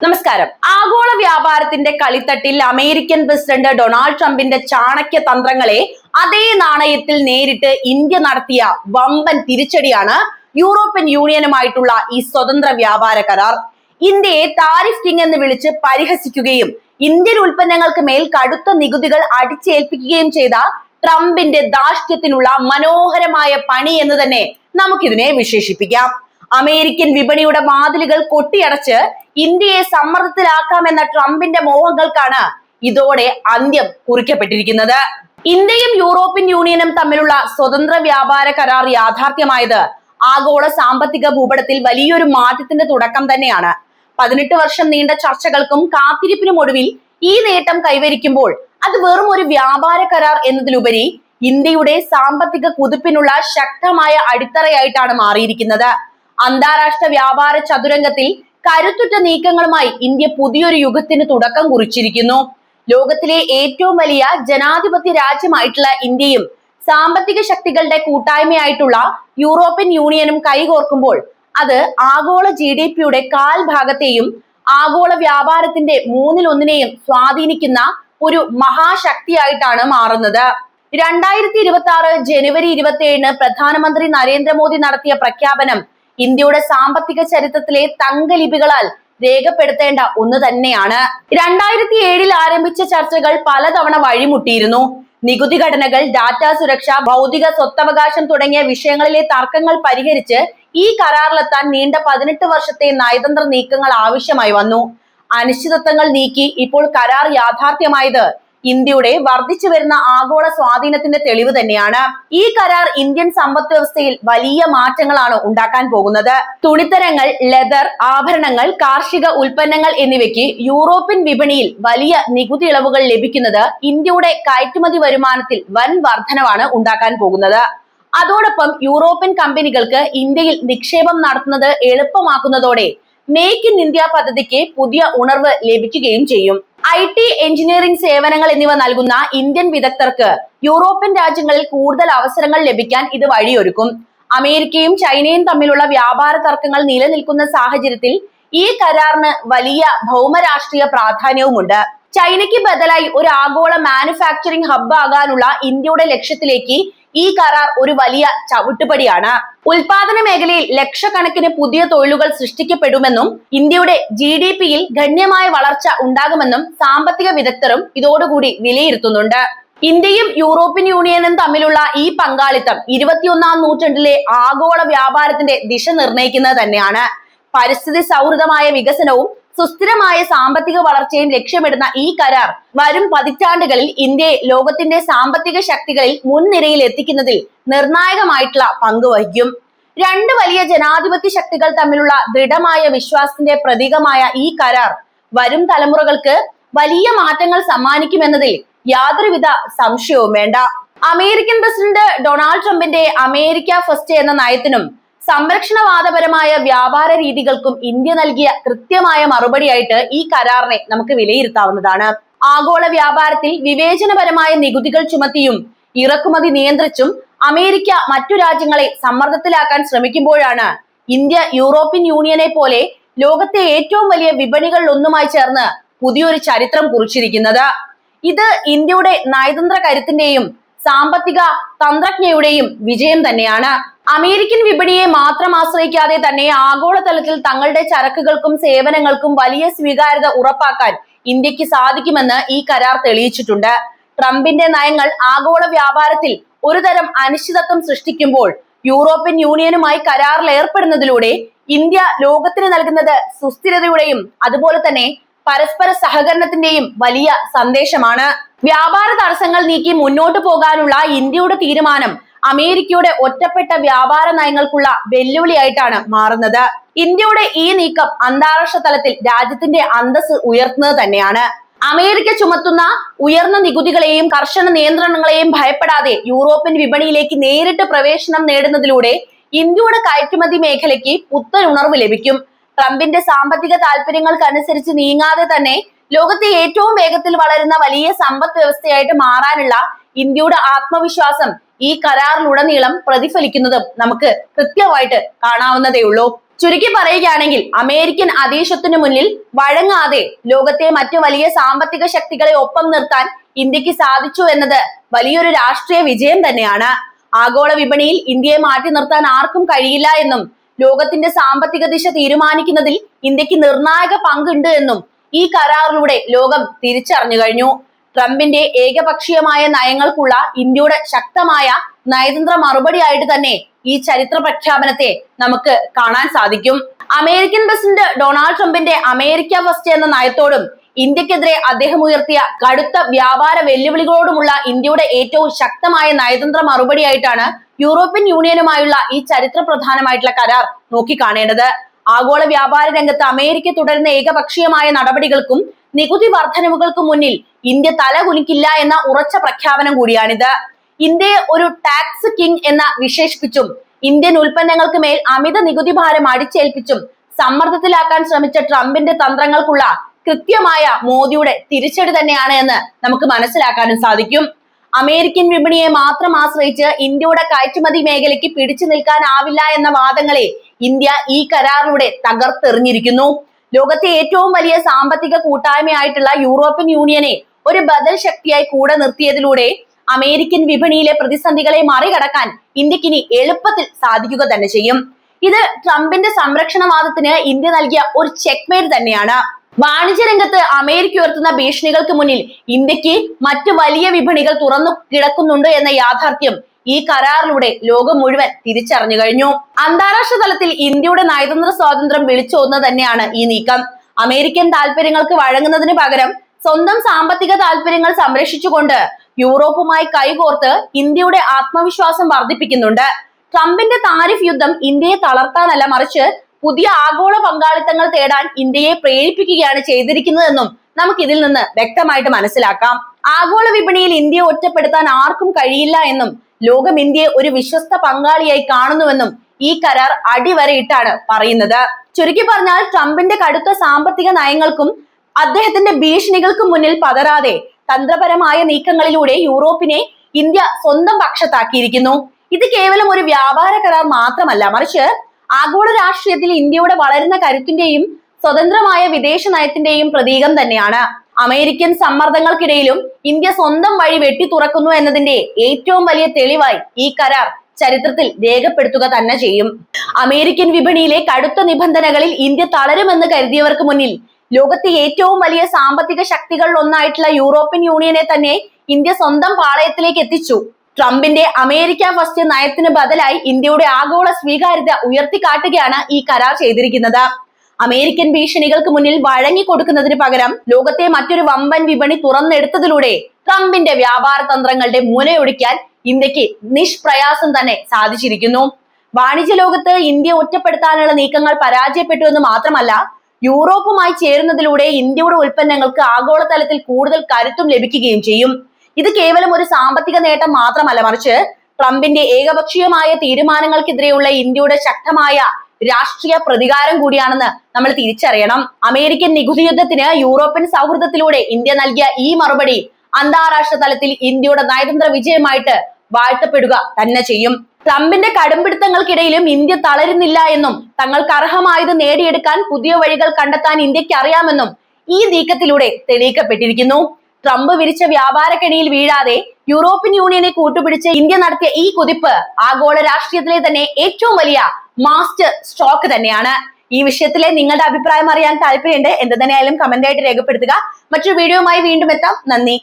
നമസ്കാരം. ആഗോള വ്യാപാരത്തിന്റെ കളിത്തട്ടിൽ അമേരിക്കൻ പ്രസിഡന്റ് ഡൊണാൾഡ് ട്രംപിന്റെ ചാണക്യ തന്ത്രങ്ങളെ അതേ നാണയത്തിൽ നേരിട്ട് ഇന്ത്യ നടത്തിയ വമ്പൻ തിരിച്ചടിയാണ് യൂറോപ്യൻ യൂണിയനുമായിട്ടുള്ള ഈ സ്വതന്ത്ര വ്യാപാര കരാർ. ഇന്ത്യയെ താരിഫ് കിങ് എന്ന് വിളിച്ച് പരിഹസിക്കുകയും ഇന്ത്യൻ ഉൽപ്പന്നങ്ങൾക്ക് മേൽ കടുത്ത നികുതികൾ അടിച്ചേൽപ്പിക്കുകയും ചെയ്ത ട്രംപിന്റെ ധാർഷ്ട്യത്തിനുള്ള മനോഹരമായ പണി എന്ന് തന്നെ നമുക്കിതിനെ വിശേഷിപ്പിക്കാം. അമേരിക്കൻ വിപണിയുടെ വാതിലുകൾ കൊട്ടിയടച്ച് ഇന്ത്യയെ സമ്മർദ്ദത്തിലാക്കാമെന്ന ട്രംപിന്റെ മോഹങ്ങൾക്കാണ് ഇതോടെ അന്ത്യം കുറിക്കപ്പെട്ടിരിക്കുന്നത്. ഇന്ത്യയും യൂറോപ്യൻ യൂണിയനും തമ്മിലുള്ള സ്വതന്ത്ര വ്യാപാര കരാർ യാഥാർത്ഥ്യമായത് ആഗോള സാമ്പത്തിക ഭൂപടത്തിൽ വലിയൊരു മാറ്റത്തിന്റെ തുടക്കം തന്നെയാണ്. പതിനെട്ട് വർഷം നീണ്ട ചർച്ചകൾക്കും കാത്തിരിപ്പിനും ഒടുവിൽ ഈ നേട്ടം കൈവരിക്കുമ്പോൾ അത് വെറും ഒരു വ്യാപാര കരാർ എന്നതിലുപരി ഇന്ത്യയുടെ സാമ്പത്തിക കുതിപ്പിനുള്ള ശക്തമായ അടിത്തറയായിട്ടാണ് മാറിയിരിക്കുന്നത്. അന്താരാഷ്ട്ര വ്യാപാര ചതുരംഗത്തിൽ കരുത്തുറ്റ നീക്കങ്ങളുമായി ഇന്ത്യ പുതിയൊരു യുഗത്തിന് തുടക്കം കുറിച്ചിരിക്കുന്നു. ലോകത്തിലെ ഏറ്റവും വലിയ ജനാധിപത്യ രാജ്യമായിട്ടുള്ള ഇന്ത്യയും സാമ്പത്തിക ശക്തികളുടെ കൂട്ടായ്മയായിട്ടുള്ള യൂറോപ്യൻ യൂണിയനും കൈകോർക്കുമ്പോൾ അത് ആഗോള ജി ഡി പിയുടെ കാൽ ഭാഗത്തെയും ആഗോള വ്യാപാരത്തിന്റെ മൂന്നിൽ ഒന്നിനെയും സ്വാധീനിക്കുന്ന ഒരു മഹാശക്തിയായിട്ടാണ് മാറുന്നത്. രണ്ടായിരത്തി ഇരുപത്തി ആറ് ജനുവരി ഇരുപത്തി ഏഴിന് പ്രധാനമന്ത്രി നരേന്ദ്രമോദി നടത്തിയ പ്രഖ്യാപനം ഇന്ത്യയുടെ സാമ്പത്തിക ചരിത്രത്തിലെ തങ്കലിപികളാൽ രേഖപ്പെടുത്തേണ്ട ഒന്ന് തന്നെയാണ്. രണ്ടായിരത്തി ഏഴിൽ ആരംഭിച്ച ചർച്ചകൾ പലതവണ വഴിമുട്ടിയിരുന്നു. നികുതി ഘടനകൾ ഡാറ്റാ സുരക്ഷ ഭൗതിക സ്വത്തവകാശം തുടങ്ങിയ വിഷയങ്ങളിലെ തർക്കങ്ങൾ പരിഹരിച്ച് ഈ കരാറിലെത്താൻ നീണ്ട പതിനെട്ട് വർഷത്തെ നയതന്ത്ര നീക്കങ്ങൾ ആവശ്യമായി വന്നു. അനിശ്ചിതത്വങ്ങൾ നീക്കി ഇപ്പോൾ കരാർ യാഥാർത്ഥ്യമായത് ഇന്ത്യയുടെ വർദ്ധിച്ചു വരുന്ന ആഗോള സ്വാധീനത്തിന്റെ തെളിവ് തന്നെയാണ്. ഈ കരാർ ഇന്ത്യൻ സമ്പദ് വ്യവസ്ഥയിൽ വലിയ മാറ്റങ്ങളാണ് ഉണ്ടാക്കാൻ പോകുന്നത്. തുണിത്തരങ്ങൾ ലെതർ ആഭരണങ്ങൾ കാർഷിക ഉൽപ്പന്നങ്ങൾ എന്നിവയ്ക്ക് യൂറോപ്യൻ വിപണിയിൽ വലിയ നികുതി ഇളവുകൾ ലഭിക്കുന്നത് ഇന്ത്യയുടെ കയറ്റുമതി വരുമാനത്തിൽ വൻ വർധനവാണ് ഉണ്ടാക്കാൻ പോകുന്നത്. അതോടൊപ്പം യൂറോപ്യൻ കമ്പനികൾക്ക് ഇന്ത്യയിൽ നിക്ഷേപം നടത്തുന്നത് എളുപ്പമാക്കുന്നതോടെ മേക്ക് ഇൻ ഇന്ത്യ പദ്ധതിക്ക് പുതിയ ഉണർവ് ലഭിക്കുകയും ചെയ്യും. ഐ ടി എഞ്ചിനീയറിംഗ് സേവനങ്ങൾ എന്നിവ നൽകുന്ന ഇന്ത്യൻ വിദഗ്ധർക്ക് യൂറോപ്യൻ രാജ്യങ്ങളിൽ കൂടുതൽ അവസരങ്ങൾ ലഭിക്കാൻ ഇത് വഴിയൊരുക്കും. അമേരിക്കയും ചൈനയും തമ്മിലുള്ള വ്യാപാര തർക്കങ്ങൾ നിലനിൽക്കുന്ന സാഹചര്യത്തിൽ ഈ കരാറിന് വലിയ ഭൗമരാഷ്ട്രീയ പ്രാധാന്യവുമുണ്ട്. ചൈനയ്ക്ക് ബദലായി ഒരു ആഗോള മാനുഫാക്ചറിംഗ് ഹബ്ബ് ആകാനുള്ള ഇന്ത്യയുടെ ലക്ഷ്യത്തിലേക്ക് ഈ കരാർ ഒരു വലിയ ചവിട്ടുപടിയാണ്. ഉൽപാദന മേഖലയിൽ ലക്ഷക്കണക്കിന് പുതിയ തൊഴിലുകൾ സൃഷ്ടിക്കപ്പെടുമെന്നും ഇന്ത്യയുടെ ജി ഡി പിയിൽ ഗണ്യമായ വളർച്ച ഉണ്ടാകുമെന്നും സാമ്പത്തിക വിദഗ്ധരും ഇതോടുകൂടി വിലയിരുത്തുന്നുണ്ട്. ഇന്ത്യയും യൂറോപ്യൻ യൂണിയനും തമ്മിലുള്ള ഈ പങ്കാളിത്തം ഇരുപത്തിയൊന്നാം നൂറ്റാണ്ടിലെ ആഗോള വ്യാപാരത്തിന്റെ ദിശ നിർണയിക്കുന്നത് തന്നെയാണ്. പരിസ്ഥിതി സൗഹൃദമായ വികസനവും സുസ്ഥിരമായ സാമ്പത്തിക വളർച്ചയും ലക്ഷ്യമിടുന്ന ഈ കരാർ വരും പതിറ്റാണ്ടുകളിൽ ഇന്ത്യയെ ലോകത്തിന്റെ സാമ്പത്തിക ശക്തികളിൽ മുൻനിരയിൽ എത്തിക്കുന്നതിൽ നിർണായകമായിട്ടുള്ള പങ്ക് വഹിക്കും. രണ്ട് വലിയ ജനാധിപത്യ ശക്തികൾ തമ്മിലുള്ള ദൃഢമായ വിശ്വാസത്തിന്റെ പ്രതീകമായ ഈ കരാർ വരും തലമുറകൾക്ക് വലിയ മാറ്റങ്ങൾ സമ്മാനിക്കുമെന്നതിൽ യാതൊരുവിധ സംശയവും വേണ്ട. അമേരിക്കൻ പ്രസിഡന്റ് ഡൊണാൾഡ് ട്രംപിന്റെ അമേരിക്ക ഫസ്റ്റ് എന്ന നയത്തിനും സംരക്ഷണവാദപരമായ വ്യാപാര രീതികൾക്കും ഇന്ത്യ നൽകിയ കൃത്യമായ മറുപടിയായിട്ട് ഈ കരാറിനെ നമുക്ക് വിലയിരുത്താവുന്നതാണ്. ആഗോള വ്യാപാരത്തിൽ വിവേചനപരമായ നികുതികൾ ചുമത്തിയും ഇറക്കുമതി നിയന്ത്രിച്ചും അമേരിക്ക മറ്റു രാജ്യങ്ങളെ സമ്മർദ്ദത്തിലാക്കാൻ ശ്രമിക്കുമ്പോഴാണ് ഇന്ത്യ യൂറോപ്യൻ യൂണിയനെ പോലെ ലോകത്തെ ഏറ്റവും വലിയ വിപണികളിൽ ഒന്നുമായി ചേർന്ന് പുതിയൊരു ചരിത്രം കുറിച്ചിരിക്കുന്നത്. ഇത് ഇന്ത്യയുടെ നയതന്ത്ര കരുത്തിന്റെയും സാമ്പത്തിക തന്ത്രജ്ഞയുടെയും വിജയം തന്നെയാണ്. അമേരിക്കൻ വിപണിയെ മാത്രം ആശ്രയിക്കാതെ തന്നെ ആഗോളതലത്തിൽ തങ്ങളുടെ ചരക്കുകൾക്കും സേവനങ്ങൾക്കും വലിയ സ്വീകാര്യത ഉറപ്പാക്കാൻ ഇന്ത്യയ്ക്ക് സാധിക്കുമെന്ന് ഈ കരാർ തെളിയിച്ചിട്ടുണ്ട്. ട്രംപിന്റെ നയങ്ങൾ ആഗോള വ്യാപാരത്തിൽ ഒരുതരം അനിശ്ചിതത്വം സൃഷ്ടിക്കുമ്പോൾ യൂറോപ്യൻ യൂണിയനുമായി കരാറിൽ ഏർപ്പെടുന്നതിലൂടെ ഇന്ത്യ ലോകത്തിന് നൽകുന്നത് സുസ്ഥിരതയുടെയും അതുപോലെ തന്നെ പരസ്പര സഹകരണത്തിന്റെയും വലിയ സന്ദേശമാണ്. വ്യാപാര തടസ്സങ്ങൾ നീക്കി മുന്നോട്ട് പോകാനുള്ള ഇന്ത്യയുടെ തീരുമാനം അമേരിക്കയുടെ ഒറ്റപ്പെട്ട വ്യാപാര നയങ്ങൾക്കുള്ള വെല്ലുവിളിയായിട്ടാണ് മാറുന്നത്. ഇന്ത്യയുടെ ഈ നീക്കം അന്താരാഷ്ട്ര തലത്തിൽ രാജ്യത്തിന്റെ അന്തസ് ഉയർത്തുന്നത് തന്നെയാണ്. അമേരിക്ക ചുമത്തുന്ന ഉയർന്ന നികുതികളെയും കർശന നിയന്ത്രണങ്ങളെയും ഭയപ്പെടാതെ യൂറോപ്യൻ വിപണിയിലേക്ക് നേരിട്ട് പ്രവേശനം നേടുന്നതിലൂടെ ഇന്ത്യയുടെ കയറ്റുമതി മേഖലയ്ക്ക് പുത്തൻ ഉണർവ് ലഭിക്കും. ട്രംപിന്റെ സാമ്പത്തിക താല്പര്യങ്ങൾക്കനുസരിച്ച് നീങ്ങാതെ തന്നെ ലോകത്തെ ഏറ്റവും വേഗത്തിൽ വളരുന്ന വലിയ സമ്പദ് വ്യവസ്ഥയായിട്ട് മാറാനുള്ള ഇന്ത്യയുടെ ആത്മവിശ്വാസം ഈ കരാറിലുടനീളം പ്രതിഫലിക്കുന്നതും നമുക്ക് കൃത്യമായിട്ട് കാണാവുന്നതേ ഉള്ളൂ. ചുരുക്കി പറയുകയാണെങ്കിൽ അമേരിക്കൻ അതീശത്തിന് മുന്നിൽ വഴങ്ങാതെ ലോകത്തെ മറ്റു വലിയ സാമ്പത്തിക ശക്തികളെ ഒപ്പം നിർത്താൻ ഇന്ത്യയ്ക്ക് സാധിച്ചു എന്നത് വലിയൊരു രാഷ്ട്രീയ വിജയം തന്നെയാണ്. ആഗോള വിപണിയിൽ ഇന്ത്യയെ മാറ്റി നിർത്താൻ ആർക്കും കഴിയില്ല എന്നും ലോകത്തിന്റെ സാമ്പത്തിക ദിശ തീരുമാനിക്കുന്നതിൽ ഇന്ത്യയ്ക്ക് നിർണായക പങ്കുണ്ട് എന്നും ഈ കരാറിലൂടെ ലോകം തിരിച്ചറിഞ്ഞു കഴിഞ്ഞു. ട്രംപിന്റെ ഏകപക്ഷീയമായ നയങ്ങൾക്കുള്ള ഇന്ത്യയുടെ ശക്തമായ നയതന്ത്ര മറുപടിയായിട്ട് തന്നെ ഈ ചരിത്ര പ്രഖ്യാപനത്തെ നമുക്ക് കാണാൻ സാധിക്കും. അമേരിക്കൻ പ്രസിഡന്റ് ഡൊണാൾഡ് ട്രംപിന്റെ അമേരിക്ക ഫസ്റ്റ് എന്ന നയത്തോടും ഇന്ത്യക്കെതിരെ അദ്ദേഹം ഉയർത്തിയ കടുത്ത വ്യാപാര വെല്ലുവിളികളോടുമുള്ള ഇന്ത്യയുടെ ഏറ്റവും ശക്തമായ നയതന്ത്ര മറുപടിയായിട്ടാണ് യൂറോപ്യൻ യൂണിയനുമായുള്ള ഈ ചരിത്ര പ്രധാനമായിട്ടുള്ള കരാർ നോക്കിക്കാണേണ്ടത്. ആഗോള വ്യാപാര രംഗത്ത് അമേരിക്ക തുടരുന്ന ഏകപക്ഷീയമായ നടപടികൾക്കും നികുതി വർധനവുകൾക്കും മുന്നിൽ ഇന്ത്യ തല കുനിക്കില്ല എന്ന ഉറച്ച പ്രഖ്യാപനം കൂടിയാണിത്. ഇന്ത്യയെ ഒരു ടാക്സ് കിങ് എന്ന വിശേഷിപ്പിച്ചും ഇന്ത്യൻ ഉൽപ്പന്നങ്ങൾക്ക് മേൽ അമിത നികുതി ഭാരം അടിച്ചേൽപ്പിച്ചും സമ്മർദ്ദത്തിലാക്കാൻ ശ്രമിച്ച ട്രംപിന്റെ തന്ത്രങ്ങൾക്കുള്ള കൃത്യമായ മോദിയുടെ തിരിച്ചടി തന്നെയാണ് എന്ന് നമുക്ക് മനസ്സിലാക്കാനും സാധിക്കും. അമേരിക്കൻ വിപണിയെ മാത്രം ആശ്രയിച്ച് ഇന്ത്യയുടെ കയറ്റുമതി മേഖലയ്ക്ക് പിടിച്ചു നിൽക്കാനാവില്ല എന്ന വാദങ്ങളെ ഇന്ത്യ ഈ കരാറിലൂടെ തകർത്തെറിഞ്ഞിരിക്കുന്നു. ലോകത്തെ ഏറ്റവും വലിയ സാമ്പത്തിക കൂട്ടായ്മയായിട്ടുള്ള യൂറോപ്യൻ യൂണിയനെ ഒരു ബദൽ ശക്തിയായി കൂടെ നിർത്തിയതിലൂടെ അമേരിക്കൻ വിപണിയിലെ പ്രതിസന്ധികളെ മറികടക്കാൻ ഇന്ത്യയ്ക്ക് ഇനി എളുപ്പത്തിൽ സാധിക്കുക തന്നെ ചെയ്യും. ഇത് ട്രംപിന്റെ സംരക്ഷണവാദത്തിന് ഇന്ത്യ നൽകിയ ഒരു ചെക്ക്മേറ്റ് തന്നെയാണ്. വാണിജ്യ രംഗത്ത് അമേരിക്ക ഉയർത്തുന്ന ഭീഷണികൾക്ക് മുന്നിൽ ഇന്ത്യയ്ക്ക് മറ്റു വലിയ വിപണികൾ തുറന്നു കിടക്കുന്നുണ്ട് എന്ന യാഥാർത്ഥ്യം ഈ കരാറിലൂടെ ലോകം മുഴുവൻ തിരിച്ചറിഞ്ഞു കഴിഞ്ഞു. അന്താരാഷ്ട്ര തലത്തിൽ ഇന്ത്യയുടെ നയതന്ത്ര സ്വാതന്ത്ര്യം വിളിച്ചോന്ന് തന്നെയാണ് ഈ നീക്കം. അമേരിക്കൻ താല്പര്യങ്ങൾക്ക് വഴങ്ങുന്നതിന് പകരം സ്വന്തം സാമ്പത്തിക താല്പര്യങ്ങൾ സംരക്ഷിച്ചുകൊണ്ട് യൂറോപ്പുമായി കൈകോർത്ത് ഇന്ത്യയുടെ ആത്മവിശ്വാസം വർദ്ധിപ്പിക്കുന്നുണ്ട്. ട്രംപിന്റെ താരിഫ് യുദ്ധം ഇന്ത്യയെ തളർത്താനല്ല മറിച്ച് പുതിയ ആഗോള പങ്കാളിത്തങ്ങൾ തേടാൻ ഇന്ത്യയെ പ്രേരിപ്പിക്കുകയാണ് ചെയ്തിരിക്കുന്നതെന്നും നമുക്ക് ഇതിൽ നിന്ന് വ്യക്തമായിട്ട് മനസ്സിലാക്കാം. ആഗോള വിപണിയിൽ ഇന്ത്യയെ ഒറ്റപ്പെടുത്താൻ ആർക്കും കഴിയില്ല എന്നും ലോകം ഇന്ത്യയെ ഒരു വിശ്വസ്ത പങ്കാളിയായി കാണുന്നുവെന്നും ഈ കരാർ അടിവരയിട്ടാണ് പറയുന്നത്. ചുരുക്കി പറഞ്ഞാൽ ട്രംപിന്റെ കടുത്ത സാമ്പത്തിക നയങ്ങൾക്കും അദ്ദേഹത്തിന്റെ ഭീഷണികൾക്കും മുന്നിൽ പതരാതെ തന്ത്രപരമായ നീക്കങ്ങളിലൂടെ യൂറോപ്പിനെ ഇന്ത്യ സ്വന്തം പക്ഷത്താക്കിയിരിക്കുന്നു. ഇത് കേവലം ഒരു വ്യാപാര കരാർ മാത്രമല്ല. മറിച്ച് ആഗോള രാഷ്ട്രീയത്തിൽ ഇന്ത്യയുടെ വളരുന്ന കരുത്തിന്റെയും സ്വതന്ത്രമായ വിദേശ നയത്തിന്റെയും പ്രതീകം തന്നെയാണ്. അമേരിക്കൻ സമ്മർദ്ദങ്ങൾക്കിടയിലും ഇന്ത്യ സ്വന്തം വഴി വെട്ടി തുറക്കുന്നു എന്നതിന്റെ ഏറ്റവും വലിയ തെളിവായി ഈ കരാർ ചരിത്രത്തിൽ രേഖപ്പെടുത്തുക തന്നെ ചെയ്യും. അമേരിക്കൻ വിപണിയിലെ കടുത്ത നിബന്ധനകളിൽ ഇന്ത്യ തളരുമെന്ന് കരുതിയവർക്ക് മുന്നിൽ ലോകത്തെ ഏറ്റവും വലിയ സാമ്പത്തിക ശക്തികളിൽ ഒന്നായിട്ടുള്ള യൂറോപ്യൻ യൂണിയനെ തന്നെ ഇന്ത്യ സ്വന്തം പാളയത്തിലേക്ക് എത്തിച്ചു. ട്രംപിന്റെ അമേരിക്ക ഫസ്റ്റ് നയത്തിന് ബദലായി ഇന്ത്യയുടെ ആഗോള സ്വീകാര്യത ഉയർത്തിക്കാട്ടുകയാണ് ഈ കരാർ ചെയ്തിരിക്കുന്നത്. അമേരിക്കൻ ഭീഷണികൾക്ക് മുന്നിൽ വഴങ്ങി കൊടുക്കുന്നതിന് പകരം ലോകത്തെ മറ്റൊരു വമ്പൻ വിപണി തുറന്നെടുത്തതിലൂടെ ട്രംപിന്റെ വ്യാപാര തന്ത്രങ്ങളുടെ മുനയൊടിക്കാൻ ഇന്ത്യയ്ക്ക് നിഷ്പ്രയാസം തന്നെ സാധിച്ചിരിക്കുന്നു. വാണിജ്യ ലോകത്ത് ഇന്ത്യ ഒറ്റപ്പെടുത്താനുള്ള നീക്കങ്ങൾ പരാജയപ്പെട്ടു എന്ന് മാത്രമല്ല യൂറോപ്പുമായി ചേരുന്നതിലൂടെ ഇന്ത്യയുടെ ഉൽപ്പന്നങ്ങൾക്ക് ആഗോളതലത്തിൽ കൂടുതൽ കരുത്തും ലഭിക്കുകയും ചെയ്യും. ഇത് കേവലം ഒരു സാമ്പത്തിക നേട്ടം മാത്രമല്ല മറിച്ച് ട്രംപിന്റെ ഏകപക്ഷീയമായ തീരുമാനങ്ങൾക്കെതിരെയുള്ള ഇന്ത്യയുടെ ശക്തമായ രാഷ്ട്രീയ പ്രതികാരം കൂടിയാണെന്ന് നമ്മൾ തിരിച്ചറിയണം. അമേരിക്കൻ നികുതി യുദ്ധത്തിന് യൂറോപ്യൻ സൗഹൃദത്തിലൂടെ ഇന്ത്യ നൽകിയ ഈ മറുപടി അന്താരാഷ്ട്ര തലത്തിൽ ഇന്ത്യയുടെ നയതന്ത്ര വിജയമായിട്ട് വാഴ്ത്തപ്പെടുക തന്നെ ചെയ്യും. ട്രംപിന്റെ കടുംപിടുത്തങ്ങൾക്കിടയിലും ഇന്ത്യ തളരുന്നില്ല എന്നും തങ്ങൾക്ക് അർഹമായത് നേടിയെടുക്കാൻ പുതിയ വഴികൾ കണ്ടെത്താൻ ഇന്ത്യയ്ക്ക് അറിയാമെന്നും ഈ നീക്കത്തിലൂടെ തെളിയിക്കപ്പെട്ടിരിക്കുന്നു. ട്രംപ് വിരിച്ച വ്യാപാര കെണിയിൽ വീഴാതെ യൂറോപ്യൻ യൂണിയനെ കൂട്ടുപിടിച്ച് ഇന്ത്യ നടത്തിയ ഈ കുതിപ്പ് ആഗോള രാഷ്ട്രീയത്തിലെ തന്നെ ഏറ്റവും വലിയ മാസ്റ്റർ സ്ട്രോക്ക് തന്നെയാണ്. ഈ വിഷയത്തിലെ നിങ്ങളുടെ അഭിപ്രായം അറിയാൻ താല്പര്യമുണ്ട്. എന്ത് തന്നെയായാലും കമന്റ് ആയിട്ട് രേഖപ്പെടുത്തുക. മറ്റൊരു വീഡിയോയുമായി വീണ്ടും എത്താം. നന്ദി.